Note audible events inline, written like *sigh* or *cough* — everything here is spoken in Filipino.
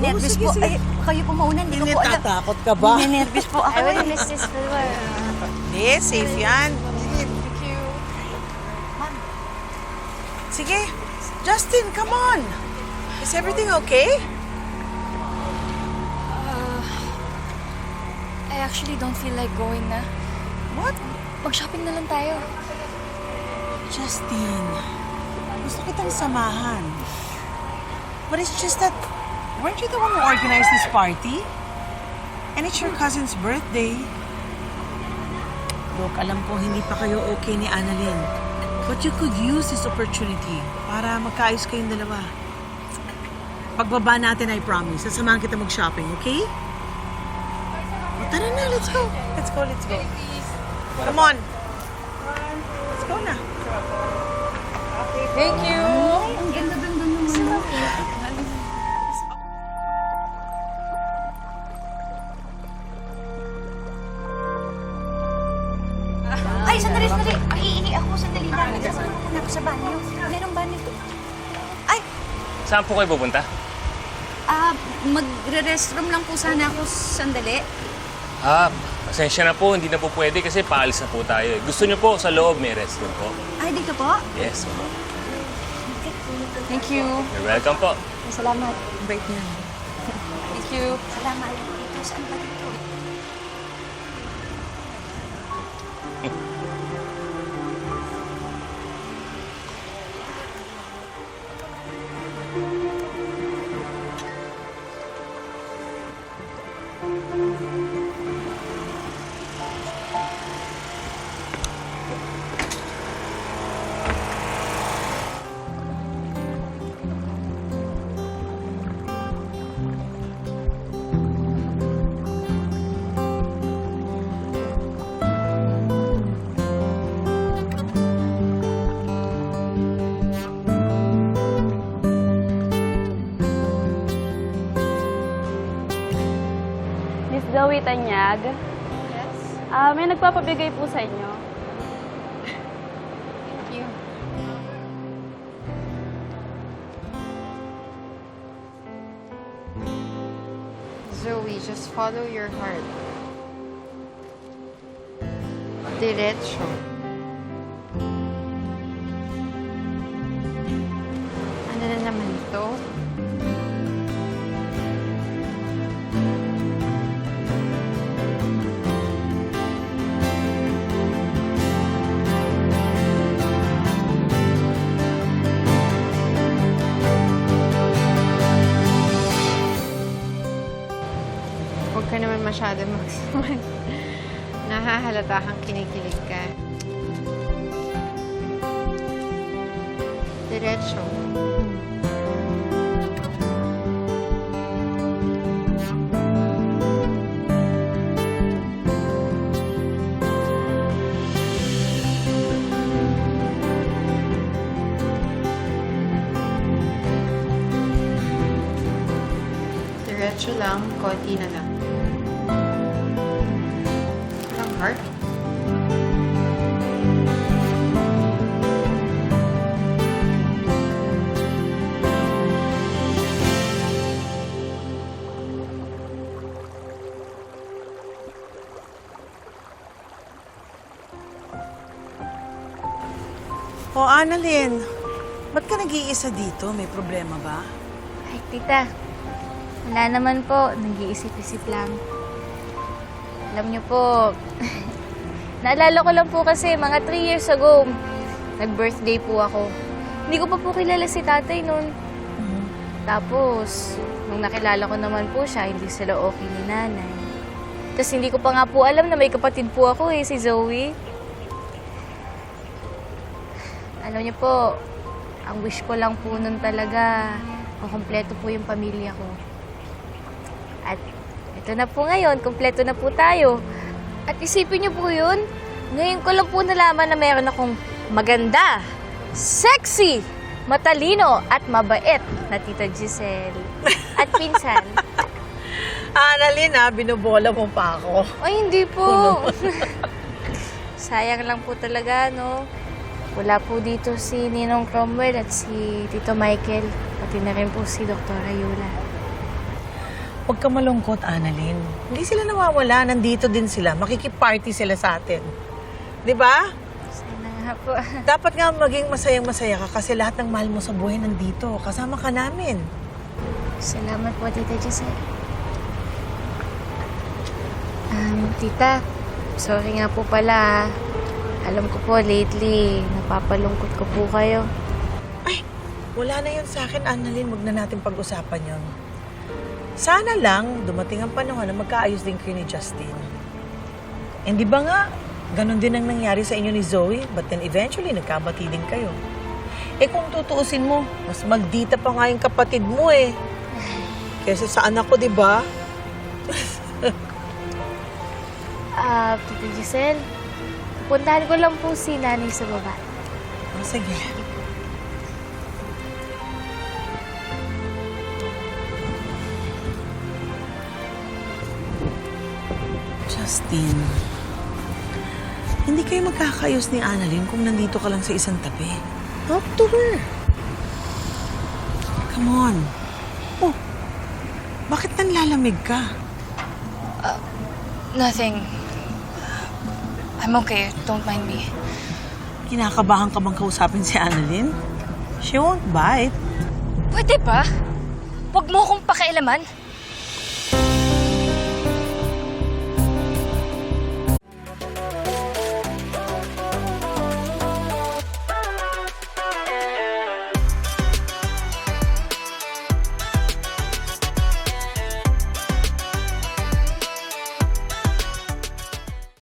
Ninenervous sige, po. sige. Ay, kayo po mauna. Hindi ko po alam. Natatakot ka ba? Ninenervous po ako. I will eh. miss this floor. Hindi, safe yan. Sige. Justin, come on. Is everything okay? I actually don't feel like going na. What? Mag-shopping na lang tayo. Justin, gusto kitang samahan. But it's just that, weren't you the one who organized this party? And it's your cousin's birthday. Look, alam ko hindi pa kayo okay ni Annalyn. But you could use this opportunity para magkaayos kayong dalawa. Pagbaba natin, I promise, sasamahan kita mag-shopping, okay? O, tara na, let's go. Let's go, let's go. Come on. Let's go na. Thank you. Ang ganda-ganda naman. Sandali, sandali. Iihi ako. Sandali lang. Ka na ako sa banyo. Merong banyo to. Ay, Saan po kayo pupunta? ah, magre-restroom lang po sana ako sandali. Ah, pasensya na po, hindi na po pwede kasi paalis na po tayo. eh. Gusto niyo po sa loob may restroom po? Ay, dito po. Yes, po. Thank you. You're welcome po. Salamat. Bait niya. Thank you. Salamat. Dito, saan ba dito? Zoe Tanyag? Yes? Ah, may nagpapabigay po sa inyo. Thank you. Zoe, just follow your heart. Diretso. Ano na naman to? Masyado magsimay. *laughs* Nahahalata kang kinikilig ka. Diretso. Diretso lang, konti na lang. O, Annalyn, ba't ka nag-iisa dito? May problema ba? Ay, tita. Wala naman po. Nag-iisip-isip lang. Alam niyo po, *laughs* naalala ko lang po kasi mga 3 years ago, nag-birthday po ako. Hindi ko pa po kilala si tatay noon. Tapos, nung nakilala ko naman po siya, hindi sila okay ni nanay. Tapos hindi ko pa nga po alam na may kapatid po ako eh, si Zoe. Alam niyo po, ang wish ko lang po nun talaga, makompleto po yung pamilya ko. At ito na po ngayon, kompleto na po tayo. At isipin niyo po yun, ngayon ko lang po nalaman na meron akong maganda, sexy, matalino at mabait na Tita Giselle. At pinsan. *laughs* Annalyn, ha? Binubola mo pa ako. Ay, hindi po. *laughs* Sayang lang po talaga, no? Wala po dito si Ninong Cromwell at si Tito Michael, pati na rin po si Dr. Ayula. Huwag ka malungkot, Annalyn. Hindi sila nawawala. Nandito din sila. Makikiparty sila sa atin. Di ba? Sana nga po. *laughs* Dapat nga maging masayang-masaya ka kasi lahat ng mahal mo sa buhay nandito. Kasama ka namin. Salamat po, Tita Giselle. Um, tita, sorry nga po pala. ah. Alam ko po, lately, napapalungkot ko po kayo. Ay, wala na yun sa akin, Annalyn. Huwag na natin pag-usapan yun. Sana lang dumating ang panahon na magkaayos din kayo ni Justin. Hindi ba nga, ganun din ang nangyari sa inyo ni Zoe, but then eventually nagkabati din kayo. Eh kung tutuusin mo, mas magdita pa nga yung kapatid mo eh. *sighs* Kesa sa anak ko, di ba? Ah, Tita Giselle, puntahan ko lang po si nanay sa baba. Oh, sige. Justin, hindi kayo magkakayos ni Annalyn kung nandito ka lang sa isang tabi. Talk to her. Come on. Oh, bakit nanlalamig ka? Nothing. I'm okay. Don't mind me. Kinakabahan ka bang kausapin si Annalyn? She won't bite. Pwede ba? Huwag mo akong pakialaman.